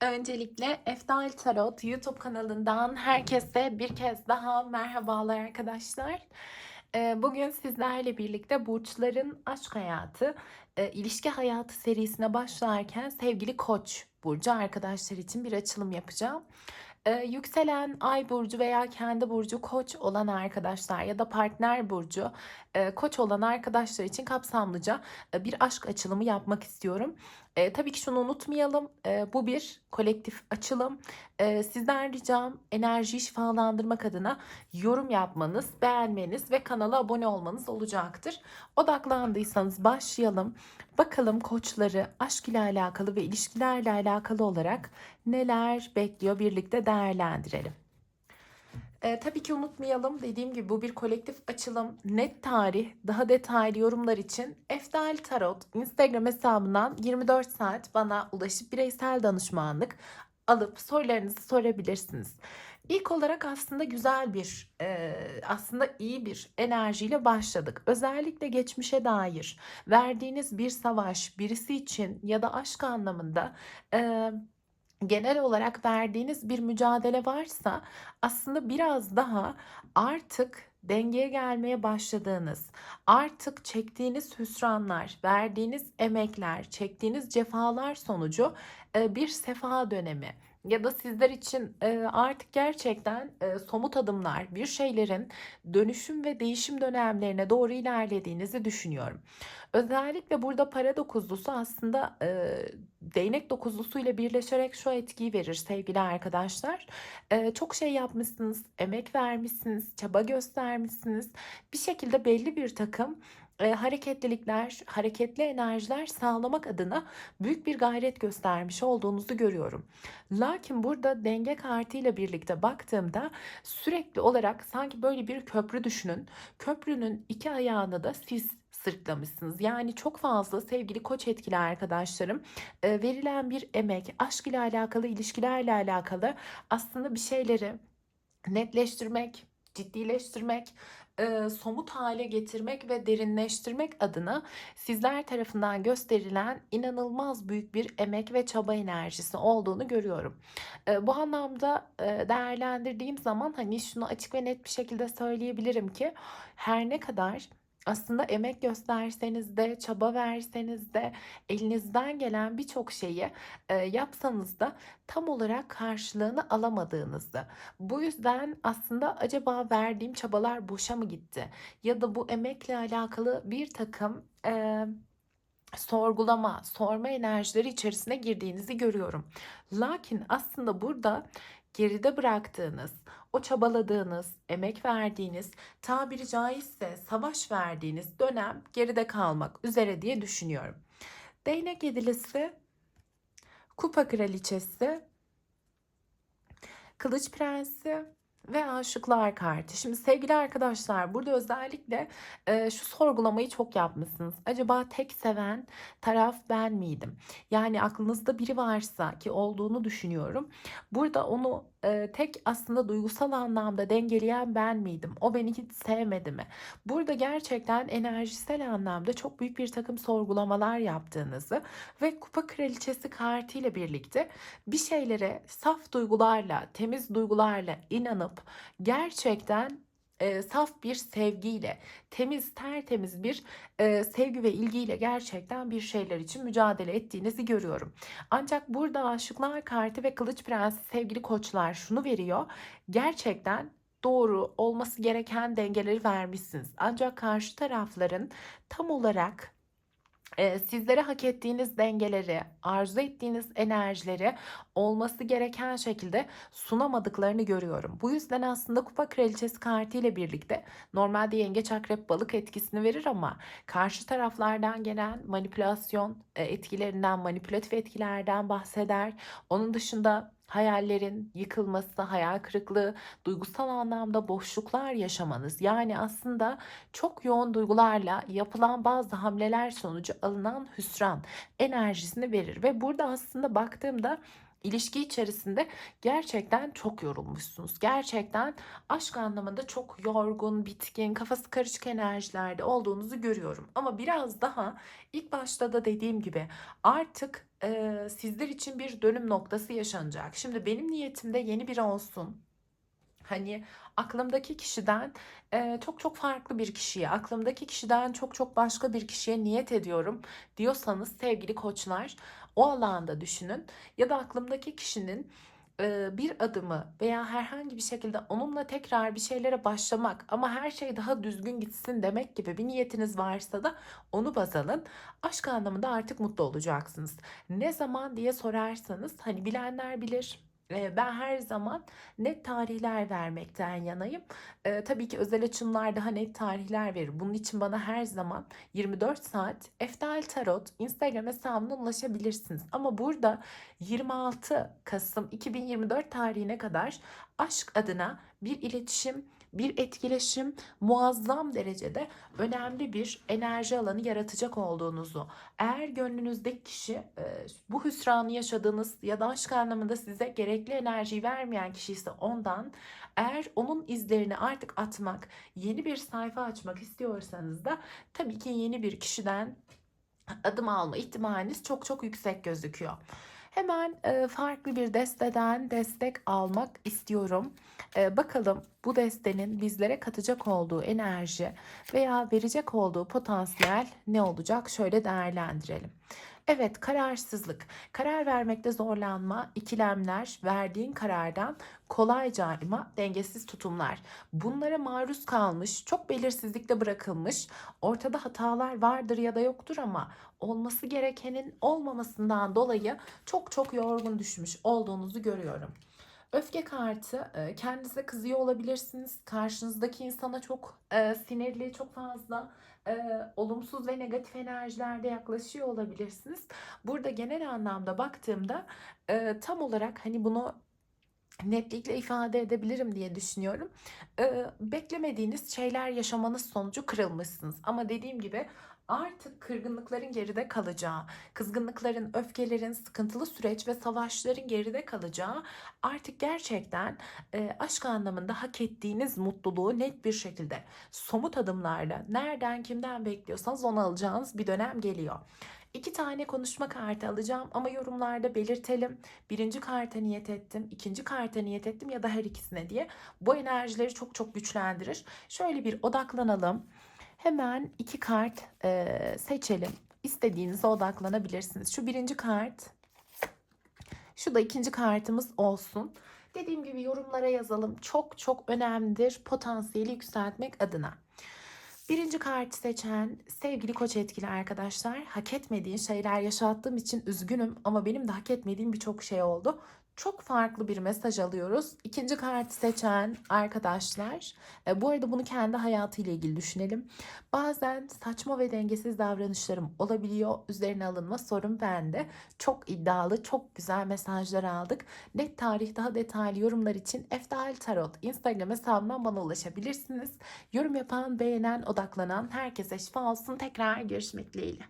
Öncelikle Eftal Tarot YouTube kanalından herkese bir kez daha merhabalar arkadaşlar. Ee, Bugün sizlerle birlikte burçların aşk hayatı, e, ilişki hayatı serisine başlarken sevgili Koç burcu arkadaşlar için bir açılım yapacağım. Ee, yükselen ay burcu veya kendi burcu koç olan arkadaşlar ya da partner burcu e, koç olan arkadaşlar için kapsamlıca e, bir aşk açılımı yapmak istiyorum. E, tabii ki şunu unutmayalım. E, bu bir kolektif açılım. E, sizden ricam enerjiyi şifalandırmak adına yorum yapmanız, beğenmeniz ve kanala abone olmanız olacaktır. Odaklandıysanız başlayalım. Bakalım koçları aşk ile alakalı ve ilişkilerle alakalı olarak neler bekliyor birlikte değerlendirelim. E, tabii ki unutmayalım dediğim gibi bu bir kolektif açılım. Net tarih, daha detaylı yorumlar için Eftal Tarot Instagram hesabından 24 saat bana ulaşıp bireysel danışmanlık alıp sorularınızı sorabilirsiniz. İlk olarak aslında güzel bir, e, aslında iyi bir enerjiyle başladık. Özellikle geçmişe dair verdiğiniz bir savaş birisi için ya da aşk anlamında e, genel olarak verdiğiniz bir mücadele varsa aslında biraz daha artık dengeye gelmeye başladığınız, artık çektiğiniz hüsranlar, verdiğiniz emekler, çektiğiniz cefalar sonucu bir sefa dönemi ya da sizler için e, artık gerçekten e, somut adımlar, bir şeylerin dönüşüm ve değişim dönemlerine doğru ilerlediğinizi düşünüyorum. Özellikle burada para dokuzlusu aslında e, değnek dokuzlusu ile birleşerek şu etkiyi verir sevgili arkadaşlar. Çok şey yapmışsınız, emek vermişsiniz, çaba göstermişsiniz. Bir şekilde belli bir takım e, hareketlilikler, hareketli enerjiler sağlamak adına büyük bir gayret göstermiş olduğunuzu görüyorum. Lakin burada denge kartıyla birlikte baktığımda sürekli olarak sanki böyle bir köprü düşünün. Köprünün iki ayağını da siz sırtlamışsınız. Yani çok fazla sevgili koç etkili arkadaşlarım verilen bir emek, aşk ile alakalı, ilişkilerle alakalı aslında bir şeyleri netleştirmek, ciddileştirmek, e, somut hale getirmek ve derinleştirmek adına sizler tarafından gösterilen inanılmaz büyük bir emek ve çaba enerjisi olduğunu görüyorum. E, bu anlamda e, değerlendirdiğim zaman hani şunu açık ve net bir şekilde söyleyebilirim ki her ne kadar aslında emek gösterseniz de, çaba verseniz de, elinizden gelen birçok şeyi e, yapsanız da tam olarak karşılığını alamadığınızda. Bu yüzden aslında acaba verdiğim çabalar boşa mı gitti? Ya da bu emekle alakalı bir takım e, sorgulama, sorma enerjileri içerisine girdiğinizi görüyorum. Lakin aslında burada geride bıraktığınız, o çabaladığınız, emek verdiğiniz, tabiri caizse savaş verdiğiniz dönem geride kalmak üzere diye düşünüyorum. Değnek yedilisi, kupa kraliçesi, kılıç prensi, ve aşıklar kartı. Şimdi sevgili arkadaşlar burada özellikle e, şu sorgulamayı çok yapmışsınız. Acaba tek seven taraf ben miydim? Yani aklınızda biri varsa ki olduğunu düşünüyorum. Burada onu e, tek aslında duygusal anlamda dengeleyen ben miydim? O beni hiç sevmedi mi? Burada gerçekten enerjisel anlamda çok büyük bir takım sorgulamalar yaptığınızı ve kupa kraliçesi kartıyla birlikte bir şeylere saf duygularla, temiz duygularla inanıp gerçekten e, saf bir sevgiyle, temiz, tertemiz bir e, sevgi ve ilgiyle gerçekten bir şeyler için mücadele ettiğinizi görüyorum. Ancak burada aşıklar kartı ve kılıç prensi sevgili koçlar şunu veriyor. Gerçekten doğru olması gereken dengeleri vermişsiniz. Ancak karşı tarafların tam olarak sizlere hak ettiğiniz dengeleri, arzu ettiğiniz enerjileri olması gereken şekilde sunamadıklarını görüyorum. Bu yüzden aslında kupa kraliçesi kartı ile birlikte normalde yengeç akrep balık etkisini verir ama karşı taraflardan gelen manipülasyon etkilerinden, manipülatif etkilerden bahseder. Onun dışında hayallerin yıkılması, hayal kırıklığı, duygusal anlamda boşluklar yaşamanız. Yani aslında çok yoğun duygularla yapılan bazı hamleler sonucu alınan hüsran enerjisini verir ve burada aslında baktığımda ilişki içerisinde gerçekten çok yorulmuşsunuz. Gerçekten aşk anlamında çok yorgun, bitkin, kafası karışık enerjilerde olduğunuzu görüyorum. Ama biraz daha ilk başta da dediğim gibi artık e, sizler için bir dönüm noktası yaşanacak. Şimdi benim niyetimde yeni biri olsun. Hani aklımdaki kişiden e, çok çok farklı bir kişiye, aklımdaki kişiden çok çok başka bir kişiye niyet ediyorum diyorsanız sevgili koçlar o alanda düşünün. Ya da aklımdaki kişinin bir adımı veya herhangi bir şekilde onunla tekrar bir şeylere başlamak ama her şey daha düzgün gitsin demek gibi bir niyetiniz varsa da onu baz alın. Aşk anlamında artık mutlu olacaksınız. Ne zaman diye sorarsanız hani bilenler bilir. Ben her zaman net tarihler vermekten yanayım. E, tabii ki özel açımlar daha net tarihler verir. Bunun için bana her zaman 24 saat Eftal Tarot Instagram hesabına ulaşabilirsiniz. Ama burada 26 Kasım 2024 tarihine kadar aşk adına bir iletişim, bir etkileşim muazzam derecede önemli bir enerji alanı yaratacak olduğunuzu, eğer gönlünüzdeki kişi e, bu hüsranı yaşadığınız ya da aşk anlamında size gerekli enerjiyi vermeyen kişi ise ondan eğer onun izlerini artık atmak, yeni bir sayfa açmak istiyorsanız da tabii ki yeni bir kişiden adım alma ihtimaliniz çok çok yüksek gözüküyor. Hemen e, farklı bir desteden destek almak istiyorum. E, bakalım bu destenin bizlere katacak olduğu enerji veya verecek olduğu potansiyel ne olacak? Şöyle değerlendirelim. Evet, kararsızlık, karar vermekte zorlanma, ikilemler, verdiğin karardan kolayca ayma, dengesiz tutumlar. Bunlara maruz kalmış, çok belirsizlikte bırakılmış, ortada hatalar vardır ya da yoktur ama olması gerekenin olmamasından dolayı çok çok yorgun düşmüş olduğunuzu görüyorum. Öfke kartı e, kendinize kızıyor olabilirsiniz. Karşınızdaki insana çok e, sinirli, çok fazla e, olumsuz ve negatif enerjilerde yaklaşıyor olabilirsiniz. Burada genel anlamda baktığımda e, tam olarak hani bunu netlikle ifade edebilirim diye düşünüyorum. Ee, beklemediğiniz şeyler yaşamanız sonucu kırılmışsınız. Ama dediğim gibi artık kırgınlıkların geride kalacağı, kızgınlıkların, öfkelerin, sıkıntılı süreç ve savaşların geride kalacağı artık gerçekten e, aşk anlamında hak ettiğiniz mutluluğu net bir şekilde somut adımlarla nereden kimden bekliyorsanız onu alacağınız bir dönem geliyor. İki tane konuşma kartı alacağım ama yorumlarda belirtelim. Birinci karta niyet ettim, ikinci karta niyet ettim ya da her ikisine diye. Bu enerjileri çok çok güçlendirir. Şöyle bir odaklanalım. Hemen iki kart e, seçelim. İstediğinize odaklanabilirsiniz. Şu birinci kart, şu da ikinci kartımız olsun. Dediğim gibi yorumlara yazalım. Çok çok önemlidir potansiyeli yükseltmek adına. Birinci kartı seçen sevgili koç etkili arkadaşlar. Hak etmediğin şeyler yaşattığım için üzgünüm ama benim de hak etmediğim birçok şey oldu. Çok farklı bir mesaj alıyoruz. İkinci kartı seçen arkadaşlar. E, bu arada bunu kendi hayatıyla ilgili düşünelim. Bazen saçma ve dengesiz davranışlarım olabiliyor. Üzerine alınma sorun bende. Çok iddialı, çok güzel mesajlar aldık. Net tarih daha detaylı yorumlar için Eftal Tarot Instagram hesabından bana ulaşabilirsiniz. Yorum yapan, beğenen, odaklanan herkese şifa olsun. Tekrar görüşmek dileğiyle.